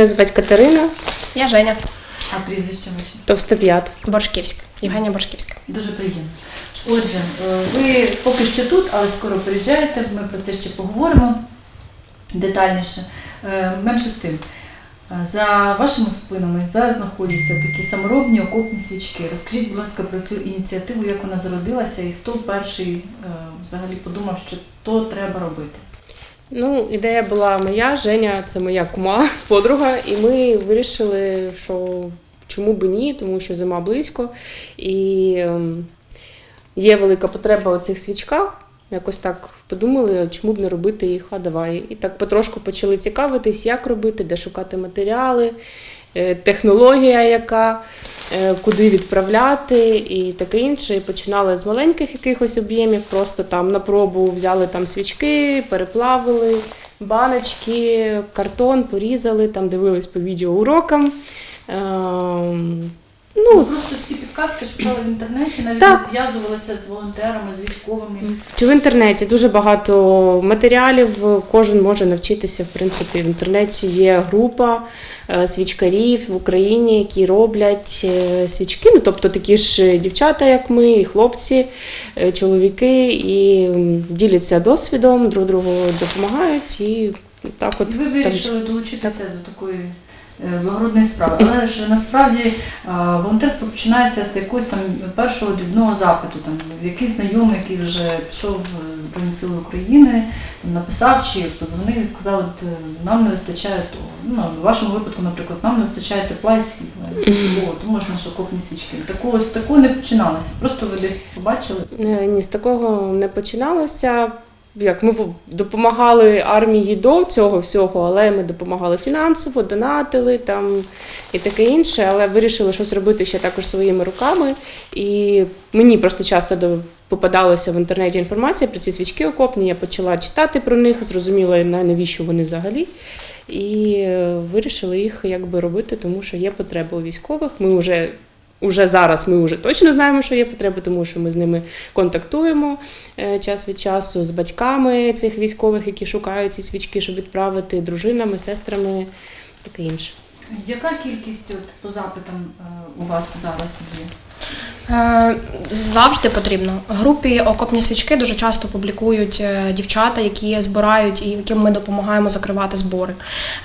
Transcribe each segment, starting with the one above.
Мене звати Катерина Я Женя А прізвище ваше? Товстоп'ят. Боршківська. Євгенія Боршківська. Дуже приємно. Отже, е, ви поки що тут, але скоро приїжджаєте, ми про це ще поговоримо детальніше. Е, Менше з тим, е, за вашими спинами зараз знаходяться такі саморобні окопні свічки. Розкажіть, будь ласка, про цю ініціативу, як вона зародилася і хто перший взагалі подумав, що то треба робити. Ну, ідея була моя, Женя, це моя кума, подруга, і ми вирішили, що чому би ні, тому що зима близько, і ем, є велика потреба у цих свічках. Якось так подумали, чому б не робити їх, а давай. І так потрошку почали цікавитись, як робити, де шукати матеріали, технологія яка, е, куди відправляти і таке інше. І починали з маленьких якихось об'ємів, просто там на пробу взяли там свічки, переплавили, баночки, картон, порізали, там дивились по відеоурокам. Ну, Ну, просто всі підказки шукали в інтернеті, навіть Так. не зв'язувалися з волонтерами, з військовими. Чи в інтернеті дуже багато матеріалів, кожен може навчитися. В принципі, в інтернеті є група е, свічкарів в Україні, які роблять е, свічки. Ну, тобто такі ж дівчата, як ми, і хлопці, е, чоловіки, і м, діляться досвідом, друг другу допомагають. І так от Ви там- вирішили долучитися до такої е, благородної справи. Але ж насправді е, волонтерство починається з якогось там першого дрібного запиту. Там якийсь знайомий, який вже пішов в Збройні Сили України, там, написав чи подзвонив і сказав, от е, нам не вистачає того. Ну, в вашому випадку, наприклад, нам не вистачає тепла і світла. О, то можна ж окопні свічки. Такого з такого не починалося. Просто ви десь побачили. Ні, з такого не починалося. Як ми допомагали армії до цього всього, але ми допомагали фінансово, донатили там і таке інше, але вирішили щось робити ще також своїми руками. І мені просто часто попадалася в інтернеті інформація про ці свічки окопні. Я почала читати про них, зрозуміла навіщо вони взагалі. І е, вирішили їх якби робити, тому що є потреба у військових. Ми вже Уже зараз ми вже точно знаємо, що є потреба, тому що ми з ними контактуємо е, час від часу з батьками цих військових, які шукають ці свічки, щоб відправити дружинами, сестрами, таке інше. Яка кількість от, по запитам е, у вас зараз є? Е, Завжди потрібно. Групі окопні свічки дуже часто публікують е, дівчата, які збирають і яким ми допомагаємо закривати збори.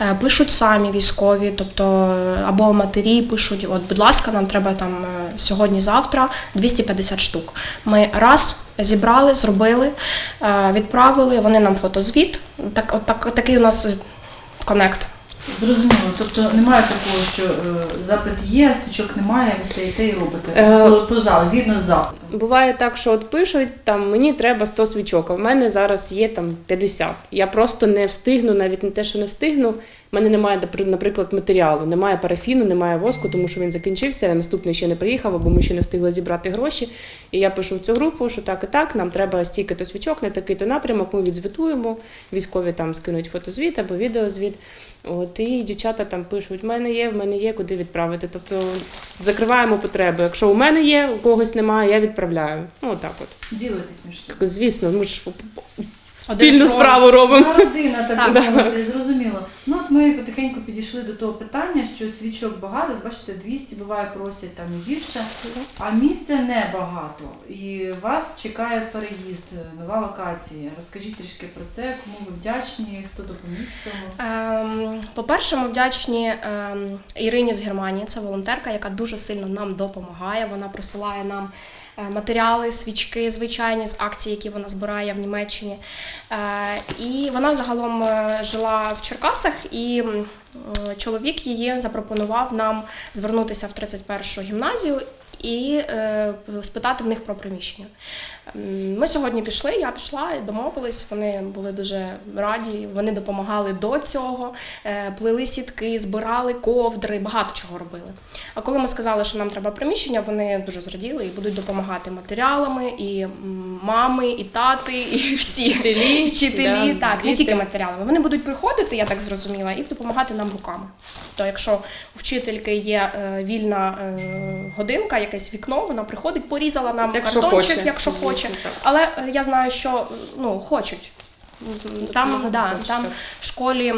Е, Пишуть самі військові, тобто або матері пишуть: от, будь ласка, нам треба там сьогодні-завтра 250 штук. Ми раз зібрали, зробили, відправили. Вони нам фотозвіт. Так, от так, такий у нас конект. Зрозуміло, тобто немає такого, що е, запит є, свічок немає, ви стоїте і робите Е, по, по зал, згідно з запитом. Буває так, що от пишуть, там мені треба 100 свічок, а в мене зараз є там 50. Я просто не встигну, навіть не те, що не встигну. В мене немає, напри- наприклад, матеріалу, немає парафіну, немає воску, тому що він закінчився, а наступний ще не приїхав, або ми ще не встигли зібрати гроші. І я пишу в цю групу, що так і так, нам треба стільки-то свічок на такий-то напрямок. Ми відзвітуємо. Військові там скинуть фотозвіт або відеозвіт. От і дівчата там пишуть: в мене є, в мене є, куди відправити. Тобто закриваємо потреби. Якщо у мене є, у когось немає, я відправляю. Ну отак от. ділитись між собою. Звісно, ми ж спільну справу робимо. Родина, так зрозуміло. Ну ми потихеньку підійшли до того питання, що свічок багато, бачите, 200 буває просять там і більше, а місця небагато. І вас чекає переїзд, нова локація. Розкажіть трішки про це, кому ви вдячні, хто допоміг цьому. Ем, По-перше, ми вдячні ем, Ірині з Германії. Це волонтерка, яка дуже сильно нам допомагає. Вона присилає нам матеріали, свічки звичайні з акцій, які вона збирає в Німеччині. Е, І вона загалом е, жила в Черкасах, і е, чоловік її запропонував нам звернутися в 31-шу гімназію. І е, спитати в них про приміщення. Ми сьогодні пішли, я пішла, домовились. Вони були дуже раді. Вони допомагали до цього, е, плели сітки, збирали ковдри, багато чого робили. А коли ми сказали, що нам треба приміщення, вони дуже зраділи і будуть допомагати матеріалами, і мами, і тати, і всі Вчителі, вчителі, да, так не тільки матеріалами. Вони будуть приходити, я так зрозуміла, і допомагати нам руками. То якщо у вчительки є е, вільна е, годинка, якесь вікно, вона приходить, порізала нам Якщо картончик, хоче. якщо хоче. Так. Але е, я знаю, що ну хочуть. Там, да, там в школі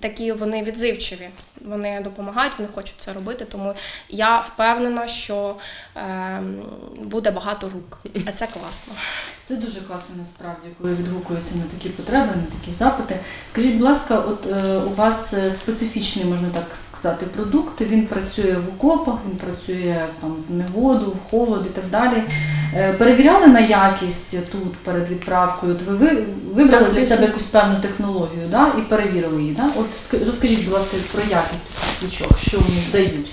такі вони відзивчиві. Вони допомагають, вони хочуть це робити. Тому я впевнена, що ем, буде багато рук, а це класно. Це дуже класно насправді, коли відгукуються на такі потреби, на такі запити. Скажіть, будь ласка, от е, у вас е, специфічний, можна так сказати, продукт. Він працює в окопах, він працює там в негоду, в холод і так далі. Е, перевіряли на якість тут перед відправкою? От ви, ви вибрали Так, для себе якусь певну технологію, да, і перевірили її. Да? От розкажіть, будь ласка, про якість свічок, що вони дають.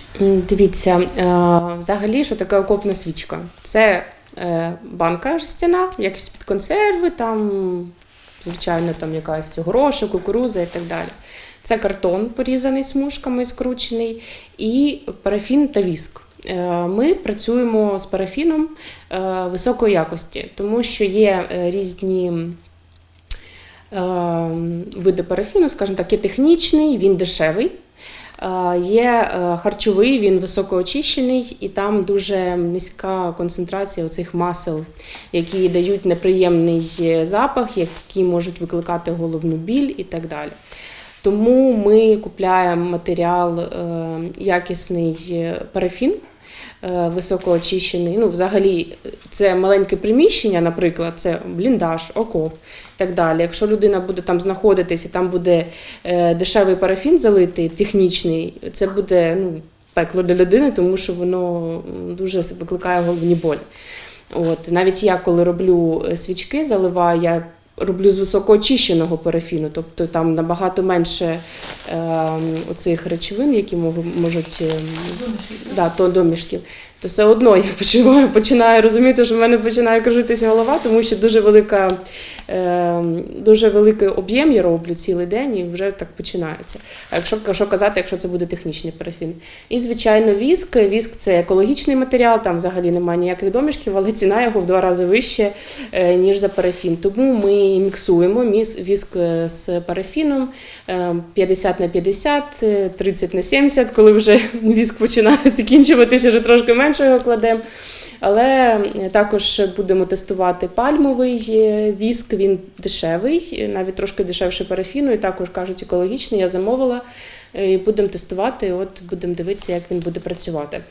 Дивіться, е, взагалі, що таке окопна свічка? Це банка жестяна, якісь під консерви, там, звичайно, там якась горошок, кукуруза і так далі. Це картон порізаний смужками, скручений, і парафін та віск. Е, Ми працюємо з парафіном е, високої якості, тому що є е, різні е, види парафіну, скажімо так, є технічний, він дешевий. Е, Є е, харчовий, він високоочищений, і там дуже низька концентрація оцих масел, які дають неприємний е, запах, які можуть викликати головну біль і так далі. Тому ми купляємо матеріал якісний парафін. Е, Високоочищений. Ну, взагалі, це маленьке приміщення, наприклад, це бліндаж, окоп і так далі. Якщо людина буде там знаходитись і там буде е, дешевий парафін залитий, технічний, це буде ну, пекло для людини, тому що воно дуже викликає головні болі. От, навіть я, коли роблю е, свічки, заливаю, я роблю з високоочищеного парафіну, тобто там набагато менше е, оцих речовин, які можуть, е, да, то домішків, то все одно я починаю, починаю розуміти, що в мене починає кружитися голова, тому що дуже велика, е, дуже великий об'єм я роблю цілий день і вже так починається. А якщо що казати, якщо це буде технічний парафін. І, звичайно, віск. Віск це екологічний матеріал, там взагалі немає ніяких домішків, але ціна його в два рази вище, е, ніж за парафін. Тому ми міксуємо віск е, з парафіном е, 50 на 50, е, 30 на 70, коли вже віск починає закінчуватися, вже трошки менше його кладемо. Але також будемо тестувати пальмовий е, віск, він дешевий, навіть трошки дешевше парафіну, і також кажуть екологічний. Я замовила е, і будемо тестувати. От будемо дивитися, як він буде працювати.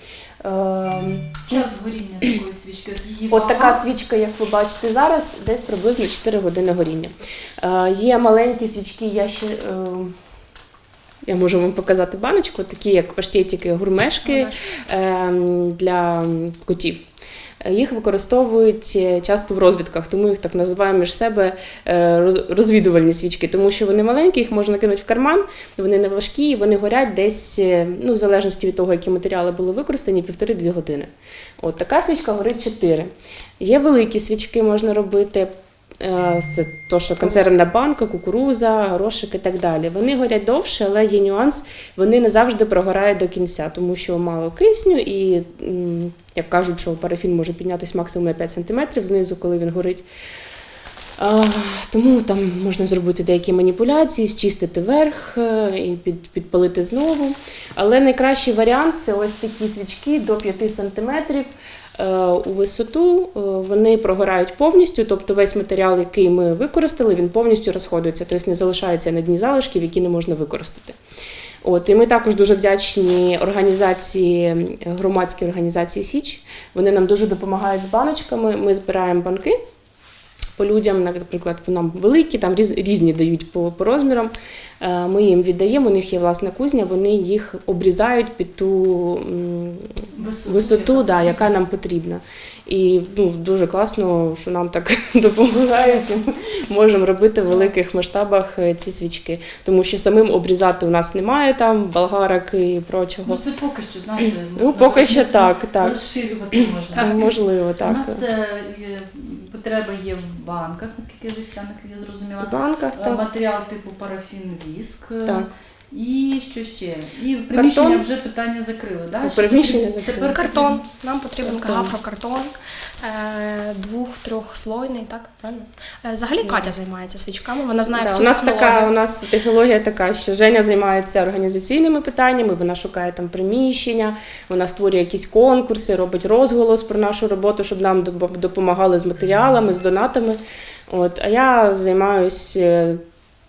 Ем, Час горіння такої свічки. От, її От така свічка, як ви бачите зараз, десь приблизно 4 години горіння. Е, є маленькі свічки, я ще. Я можу вам показати баночку, такі як паштетики, гурмешки е, для котів. Їх використовують е, часто в розвідках, тому їх так називаємо між себе е, розвідувальні свічки, тому що вони маленькі, їх можна кинути в карман, вони не важкі, вони горять десь, е, ну, в залежності від того, які матеріали були використані, півтори-дві години. От така свічка горить 4. Є великі свічки, можна робити. Е, Це то, що консервна банка, кукуруза, горошик і так далі. Вони горять довше, але є нюанс, вони не завжди прогорають до кінця, тому що мало кисню, і як кажуть, що парафін може піднятися максимум на 5 см знизу, коли він горить. Тому там можна зробити деякі маніпуляції, зчистити верх е, і під, підпалити знову. Але найкращий варіант це ось такі свічки до 5 см е, у висоту. Е, Вони прогорають повністю, тобто весь матеріал, який ми використали, він повністю розходується, тобто не залишається на дні залишків, які не можна використати. От, і ми також дуже вдячні організації, громадській організації Січ. Вони нам дуже допомагають з баночками. Ми збираємо банки по людям, наприклад, нам великі, там різні дають по, по розмірам. Е, Ми їм віддаємо, у них є власна кузня, вони їх обрізають під ту Висоту, висоту, яка- да, яка нам потрібна. І ну, дуже класно, що нам так допомагають. можемо робити в великих масштабах е, ці свічки. Тому що самим обрізати у нас немає там болгарок і прочого. Ну це поки що, знаєте, Ну, поки що так, так. Розширювати можна. Це можливо, У нас е, потреба є в банках, наскільки жестяних я зрозуміла. В банках, Е, так. Матеріал типу парафін, віск. е, Так. І що ще? І приміщення Картон. вже питання закрили. Да? Ну, Ще приміщення тепер- закрили. тепер Картон. Нам потрібен Картон. гафрокартон, е, двох-трьохслойний, так? Правильно? Е, Взагалі Катя займається свічками, вона знає Да, всю у нас технологію. така, у нас технологія така, що Женя займається організаційними питаннями, вона шукає там приміщення, вона створює якісь конкурси, робить розголос про нашу роботу, щоб нам доп- допомагали з матеріалами, з донатами. От, а я займаюся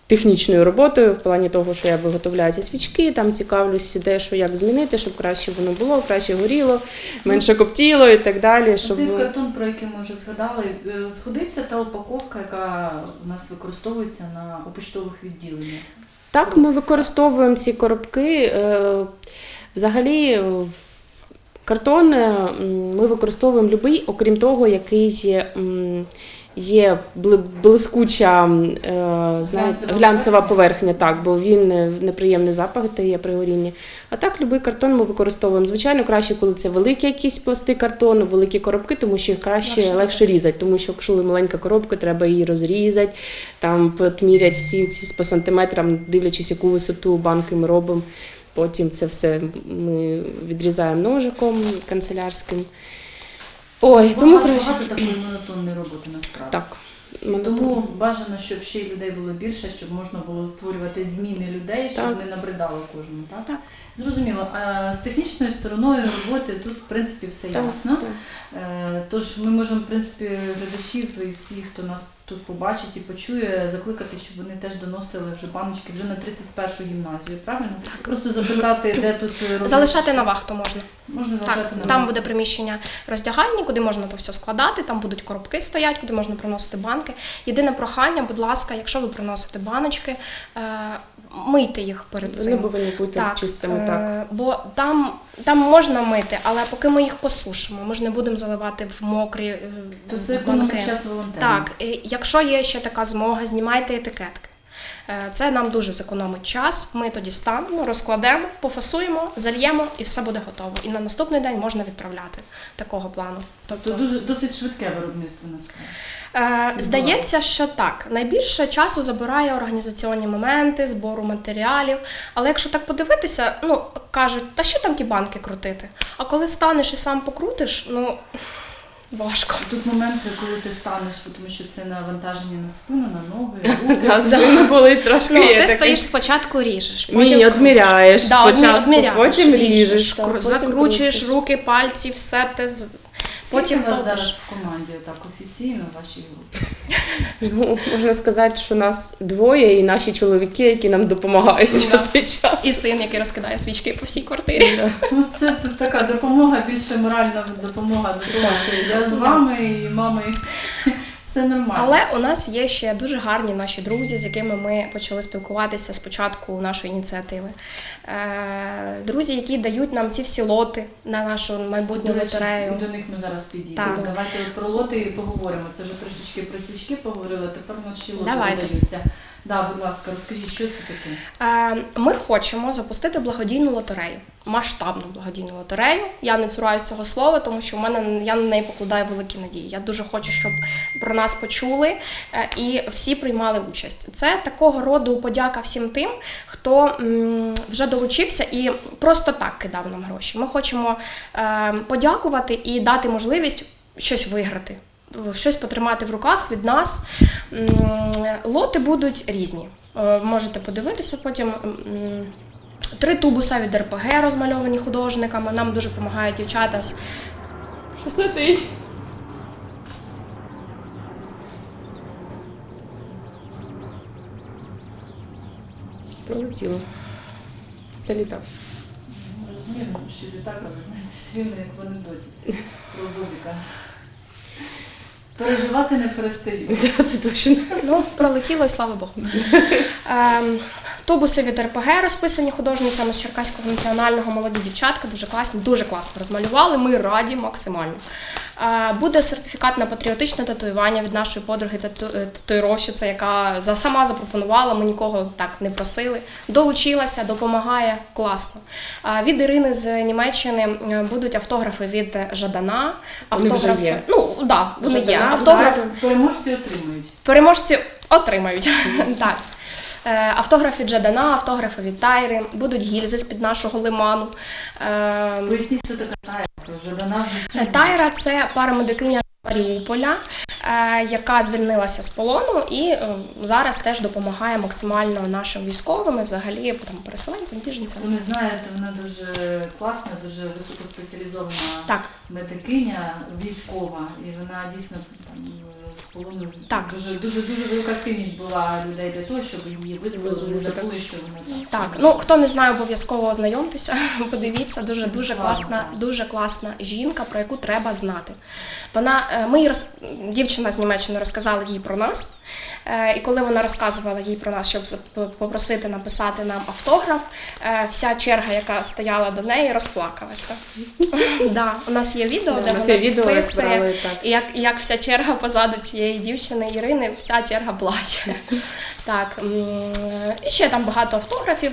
технічною роботою, в плані того, що я виготовляю ці свічки, там цікавлюся, де що як змінити, щоб краще воно було, краще горіло, менше коптіло і так далі. Щоб Цей картон, про який ми вже згадали, е, сходиться та упаковка, яка у нас використовується на у почтових відділеннях. Так, ми використовуємо ці коробки. Е, Взагалі, картон е, ми використовуємо любий, окрім того, який є, є блискуча е, знаєте, Глянцева поверхня. так, бо він е, неприємний запах дає при горінні. А так, будь-який картон ми використовуємо. Звичайно, краще, коли це великі якісь пласти картону, великі коробки, тому що їх краще Легше легше різати. Тому що якщо маленька коробка, треба її розрізати, там підміряти всі ці по сантиметрам, дивлячись, яку висоту банки ми робимо. Потім це все ми відрізаємо ножиком канцелярським. Ой, тому багато, краще. багато такої монотонної роботи насправді. Так. Тому бажано, щоб ще й людей було більше, щоб можна було створювати зміни людей, щоб Так. не набридало кожному. Так? Так. Зрозуміло. А з технічною стороною роботи тут, в принципі, все Так, ясно. так. Е, Тож ми можемо, в принципі, глядачів і всіх, хто нас тут побачить і почує, закликати, щоб вони теж доносили вже баночки вже на 31-ю гімназію, правильно? Просто запитати, де тут робити. Залишати на вахту можна. Можна Так, залишати на там буде приміщення роздягальні, куди можна то все складати, там будуть коробки стоять, куди можна приносити банки. Єдине прохання, будь ласка, якщо ви приносите баночки, мийте їх перед Вони повинні бути чистими, е, так. Бо там, там можна мити, але поки ми їх посушимо, ми ж не будемо заливати в мокрі е, Це все економить час волонтерів. Так, і якщо є ще така змога, знімайте етикетки. Е, Це нам дуже зекономить час. Ми тоді станемо, розкладемо, пофасуємо, зальємо і все буде готово. І на наступний день можна відправляти такого плану. Тобто дуже досить швидке виробництво насправді. Е, Здається, що так. Найбільше часу забирає організаційні моменти, збору матеріалів. Але якщо так подивитися, ну кажуть, та що там ті банки крутити? А коли станеш і сам покрутиш, ну важко. Тут моменти, коли ти станеш, тому що це навантаження на спину, на ноги, руки. Да, спину болить трошки. Ну, є ти таке. стоїш спочатку ріжеш, потім Міні крутиш. відміряєш Да, спочатку, потім ріжеш. кру- закручуєш руки, пальці, все те. з- Потім вас зараз в команді, так офіційно в вашій групі. Ну, можна сказати, що нас двоє і наші чоловіки, які нам допомагають час від часу. І син, який розкидає свічки по всій квартирі. Ну, це така допомога, більше моральна допомога до того, що я з вами і мами. Все нормально. Але у нас є ще дуже гарні наші друзі, з якими ми почали спілкуватися з початку нашої ініціативи. Е, Друзі, які дають нам ці всі лоти на нашу майбутню До лотерею. до них ми зараз підійдемо. Так. Давайте от про лоти поговоримо. Це вже трошечки про свічки поговорили, тепер у нас ще лоти Давайте. видаються. Да, будь ласка, розкажіть, що це таке? Е, Ми хочемо запустити благодійну лотерею, масштабну благодійну лотерею. Я не цураюсь цього слова, тому що в мене я на неї покладаю великі надії. Я дуже хочу, щоб про нас почули е, і всі приймали участь. Це такого роду подяка всім тим, хто вже долучився і просто так кидав нам гроші. Ми хочемо е, подякувати і дати можливість щось виграти. Щось потримати в руках від нас. Лоти будуть різні. Е, Можете подивитися потім. Три тубуса від РПГ розмальовані художниками. Нам дуже допомагають дівчата з Щось летить. Пролетіло. Це літак. Ми Розуміємо, що літак, але знаєте, все рівно як в анекдоті про Бобіка. Переживати не перестаю. Це точно. Ну, пролетіло, і слава Богу. Тубуси від РПГ розписані художницями з Черкаського національного молоді дівчатка, дуже класні, дуже класно розмалювали. Ми раді максимально. Буде сертифікат на патріотичне татуювання від нашої подруги е, яка за- сама запропонувала. Ми нікого так не просили. Долучилася, допомагає класно. Від Ірини з Німеччини е, будуть автографи від Жадана. Вони вже Автографи, є. ну да, вони є. Автограф. Переможці отримують. Переможці отримають. так. Е, Автограф від автографи від Тайри, будуть гільзи з-під нашого лиману. Е, Поясніть, хто така Тайра, вже Тайра це парамедикиня Маріуполя, е, яка звільнилася з полону і зараз теж допомагає максимально нашим військовим і взагалі там, переселенцям, біженцям. Хто не знає, вона дуже класна, дуже високоспеціалізована Так, медикиня військова, і вона дійсно там з полону. Так. Дуже, дуже, дуже велика активність була людей для того, щоб її визволили, не забули, що вони Так, ну хто не знає, обов'язково ознайомтеся. Подивіться, дуже дуже класна, дуже класна жінка, про яку треба знати. Вона е, ми їй роз... дівчина з Німеччини розказала їй про нас. Е, І коли вона розказувала їй про нас, щоб попросити написати нам автограф, е, вся черга, яка стояла до неї, розплакалася. Да, у нас є відео, де вона є відео, як брали, так. і як, як вся черга позаду цієї дівчини Ірини, вся черга плаче. Так, і ще там багато автографів.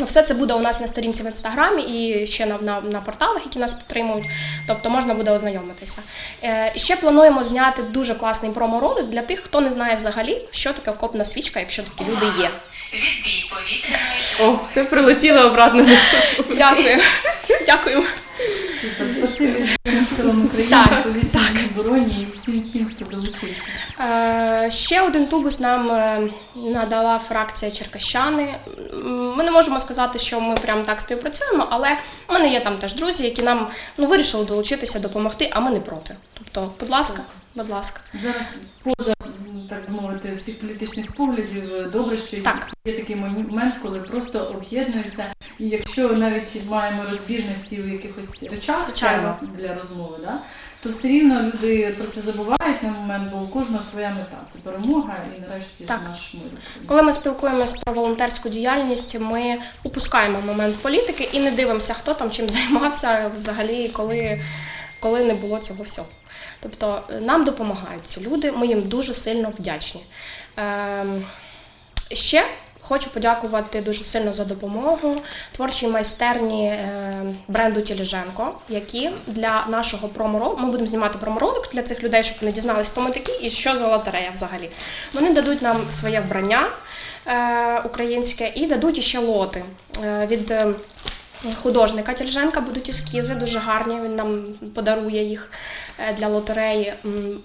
Ну, Все це буде у нас на сторінці в інстаграмі і ще на, на, на порталах, які нас підтримують. Тобто можна буде ознайомитися. Е, ще плануємо зняти дуже класний промо-ролик для тих, хто не знає взагалі, що таке окопна свічка, якщо такі люди є. Відбій повітряної О, це прилетіло обратно. Дякую. Дякую. Супер, спасибі Збройним силам України, Так, повітряній обороні і всім всім, хто долучився. Е, Ще один тубус нам е, надала фракція Черкащани. Ми не можемо сказати, що ми прям так співпрацюємо, але в мене є там теж друзі, які нам ну, вирішили долучитися, допомогти, а ми не проти. Тобто, будь ласка, будь ласка. Зараз поза так би мовити всіх політичних поглядів. е, Добре, що Так. є такий момент, коли просто об'єднуються. І якщо навіть маємо розбіжності у якихось речах Звичайно. для розмови, да, то все рівно люди про це забувають на момент, бо у кожного своя мета. Це перемога і нарешті Так. наш мир. Коли ми спілкуємося про волонтерську діяльність, ми упускаємо момент політики і не дивимося, хто там чим займався взагалі, коли, коли не було цього всього. Тобто е, нам допомагають ці люди, ми їм дуже сильно вдячні. Ем, ще хочу подякувати дуже сильно за допомогу творчій майстерні е, бренду Тіліженко, які для нашого проморолику, ми будемо знімати проморолик для цих людей, щоб вони дізналися, хто ми такі і що за лотерея взагалі. Вони дадуть нам своє вбрання е, українське і дадуть іще лоти е, від. Художника Тільженка будуть ескізи дуже гарні. Він нам подарує їх для лотереї.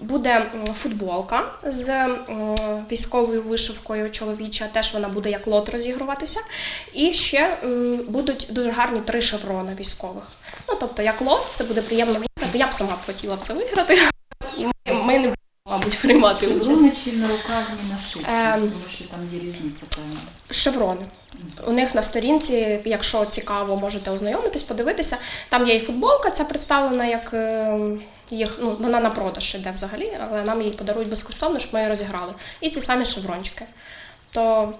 Буде футболка з військовою вишивкою чоловіча. Теж вона буде як лот розігруватися. І ще будуть дуже гарні три шеврона військових. Ну тобто, як лот, це буде приємно виграти. Я б сама б хотіла б це виграти. Ми, не будемо, мабуть, приймати участь. Шеврони чи на рукавні нашити, Ем. тому що там є різниця певна. Шеврони. У них на сторінці, якщо цікаво, можете ознайомитись, подивитися. Там є і футболка, ця представлена як е, їх, ну, вона на продаж іде взагалі, але нам її подарують безкоштовно, щоб ми її розіграли. І ці самі шеврончики. То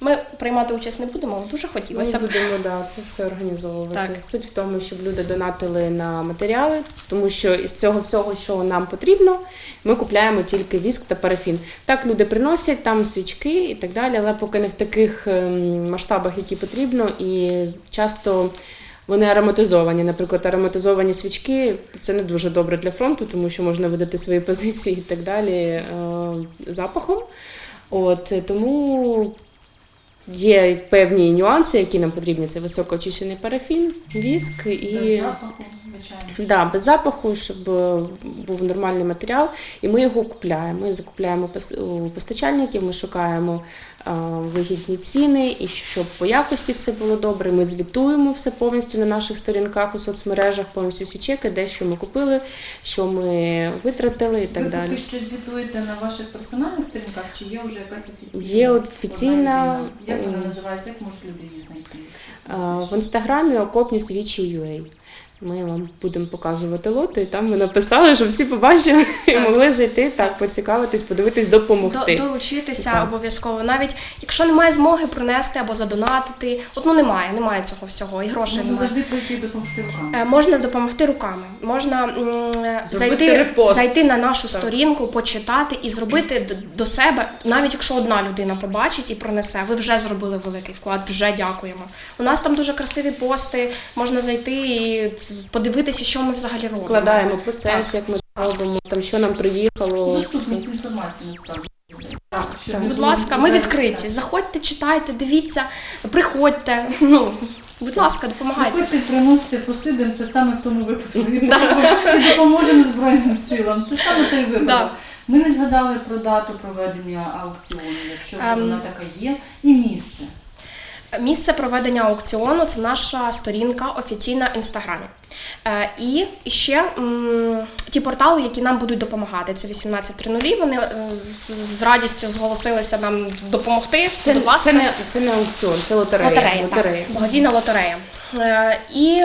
ми приймати участь не будемо, але дуже хотілося б. будемо да, це все організовувати. Так. Суть в тому, щоб люди донатили на матеріали, тому що із цього всього, що нам потрібно, ми купляємо тільки віск та парафін. Так, люди приносять там свічки і так далі, але поки не в таких ем, масштабах, які потрібно, і часто. Вони ароматизовані. Наприклад, ароматизовані свічки це не дуже добре для фронту, тому що можна видати свої позиції і так далі е, запахом. От тому Є певні нюанси, які нам потрібні. Це високоочищений парафін, віск і Без запаху, звичайно. да, без запаху, щоб був нормальний матеріал. І ми його купляємо. Ми закупляємо у постачальників, ми шукаємо вигідні ціни, і щоб по якості це було добре. Ми звітуємо все повністю на наших сторінках у соцмережах, повністю всі чеки, де що ми купили, що ми витратили і так Ви далі. поки що звітуєте на ваших персональних сторінках, чи є вже якась офіційна? Є офіційна. Як вона ем, називається? Як можуть люди її знайти? В інстаграмі окопні свічі UA. Ми вам будемо показувати лоти, і там ми написали, щоб всі побачили і могли зайти, так, поцікавитись, подивитись, До, допомогти. долучитися Так. обов'язково. Навіть якщо немає змоги принести або задонатити, от ну немає, немає цього всього, і грошей Можна немає. завжди прийти допомогти руками. Е, Можна допомогти руками, можна м, зайти, репост. зайти на нашу Так. сторінку, почитати і зробити до себе, навіть якщо одна людина побачить і пронесе, ви вже зробили великий вклад, вже дякуємо. У нас там дуже красиві пости, можна зайти і подивитися, що ми взагалі робимо. Вкладаємо процес, Так. як ми робимо, там, що нам приїхало. Доступність інформації насправді. Так, так. Будь ласка, ми відкриті. так. Заходьте, читайте, дивіться, приходьте. Ну, будь ласка, допомагайте. Приходьте, приносите, посидимо, це саме в тому випадку. І допоможемо- Збройним силам. Це саме той випадок. Ми не згадали про дату проведення аукціону, якщо Ем. вона така є, і місце. Місце проведення аукціону це наша сторінка офіційна в інстаграмі. Е, І ще ті портали, які нам будуть допомагати. Це 18.00, Вони е, з радістю зголосилися нам допомогти. Це, це, не, це не аукціон, це лотерея. Лотерея, лотерея. так. Благодійна лотерея. Е, І,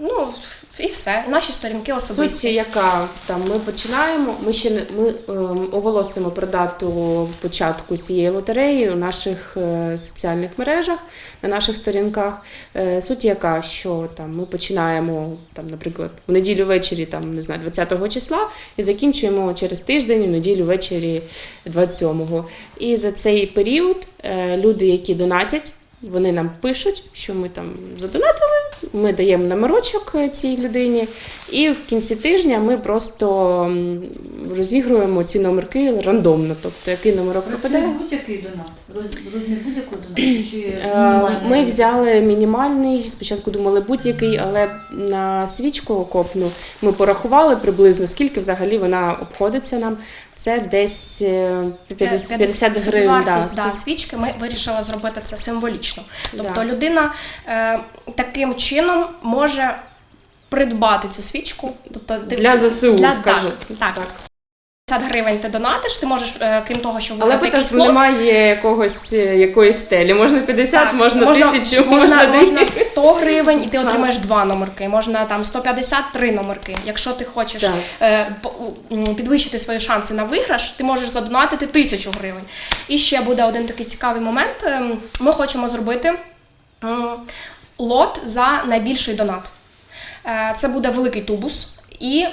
ну, і все. Наші сторінки Суть, особисті. яка там ми починаємо. Ми ще не ми ем, оголосимо про дату початку цієї лотереї у наших е, соціальних мережах, на наших сторінках. Е, суть яка, що там ми починаємо там, наприклад, в неділю ввечері, там не знаю, 20 числа, і закінчуємо через тиждень, у неділю ввечері 27-го. І за цей період е, люди, які донатять. Вони нам пишуть, що ми там задонатили, ми даємо номерочок е, цій людині, і в кінці тижня ми просто розігруємо ці номерки рандомно. Тобто, який номерок випадає. будь-який донат, розмір будь-якого донату чи Е. Ми взяли мінімальний, спочатку думали будь-який, але на свічку окопну ми порахували приблизно, скільки взагалі вона обходиться нам. Це десь е, 50, 50 гривень. Вартість да, свічки ми вирішили зробити це символічно. Тобто Да. людина таким чином може придбати цю свічку. Тобто ти- Для ЗСУ, для, скажу. Так, так. 50 гривень ти донатиш, ти можеш, е, крім того, що Але потім якийсь немає якогось е, якоїсь стелі. Можна 50, Так, можна 1000, можна, можна можна 100 гривень, і ти отримаєш два номерки. Можна там 153 номерки. Якщо ти хочеш Так. е, по- м, підвищити свої шанси на виграш, ти можеш задонатити тисячу гривень. І ще буде один такий цікавий момент. Ем, Ми хочемо зробити м, лот за найбільший донат. Е, Це буде великий тубус. І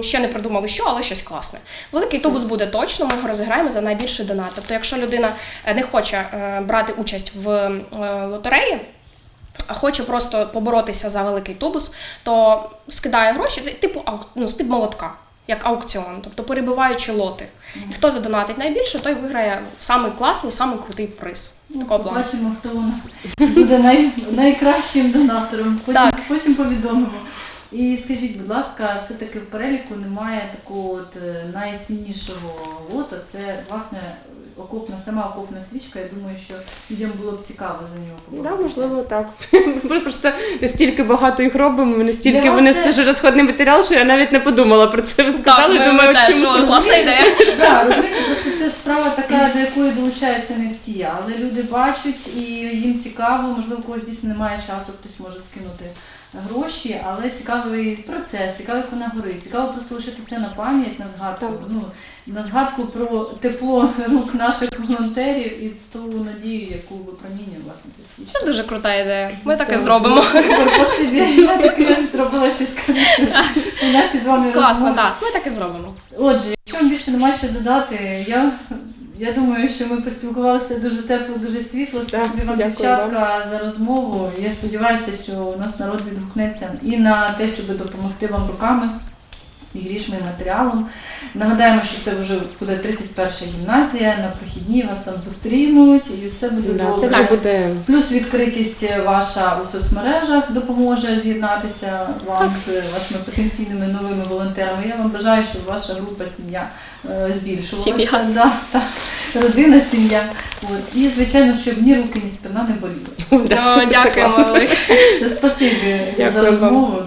ще не придумали, що, але щось класне. Великий тубус буде точно, ми його розіграємо за найбільший донат. Тобто, якщо людина е, не хоче е, брати участь в лотереї, а хоче просто поборотися за великий тубус, то скидає гроші, типу ну, з-під молотка, як аукціон, тобто перебиваючи лоти. І хто задонатить найбільше, той виграє самий класний, самий крутий приз. Такого плану. Бачимо, хто у нас буде най, найкращим донатором. Потім, Так. потім повідомимо. І скажіть, будь ласка, все-таки в переліку немає такого от е, найціннішого лота. Це власне окопна, сама окопна свічка. Я думаю, що людям було б цікаво за нього Да, можливо, так. Ми просто настільки багато їх робимо, настільки вони це- це розходний матеріал, що я навіть не подумала про це. Ви сказали, ми- думаю, чому. класна ідея. Так, розумієте, просто це справа така, до якої долучаються не всі, але люди бачать і їм цікаво, можливо, у когось дійсно немає часу, хтось може скинути гроші, але цікавий процес, цікаво, як вона горить, цікаво просто лишити це на пам'ять, на згадку. Ну, на згадку про тепло рук наших волонтерів і ту надію, яку випромінює власне ця свічка. Це дуже крута ідея. Ми так і зробимо. Супер, спасибі. Я таки зробила щось у нашій з вами Класно, так. Ми так і зробимо. Отже, якщо вам більше немає що додати, я, я думаю, що ми поспілкувалися дуже тепло, дуже світло. Спасибі вам, дякую дівчатка, за розмову. Я сподіваюся, що у нас народ відгукнеться і на те, щоб допомогти вам руками. І грішми і матеріалом. Нагадаємо, що це вже буде 31 гімназія, на прохідні вас там зустрінуть і все буде Да, добре. це вже буде Плюс відкритість ваша у соцмережах допоможе з'єднатися вам з вашими потенційними новими волонтерами. Я вам бажаю, щоб ваша група сім'я е, збільшувалася. Сім'я. Да, так. Родина, сім'я. От. І, звичайно, щоб ні руки, ні спина не боліли. Да, це- це Дякуємо, Це спасибі за Дякую вам. розмову.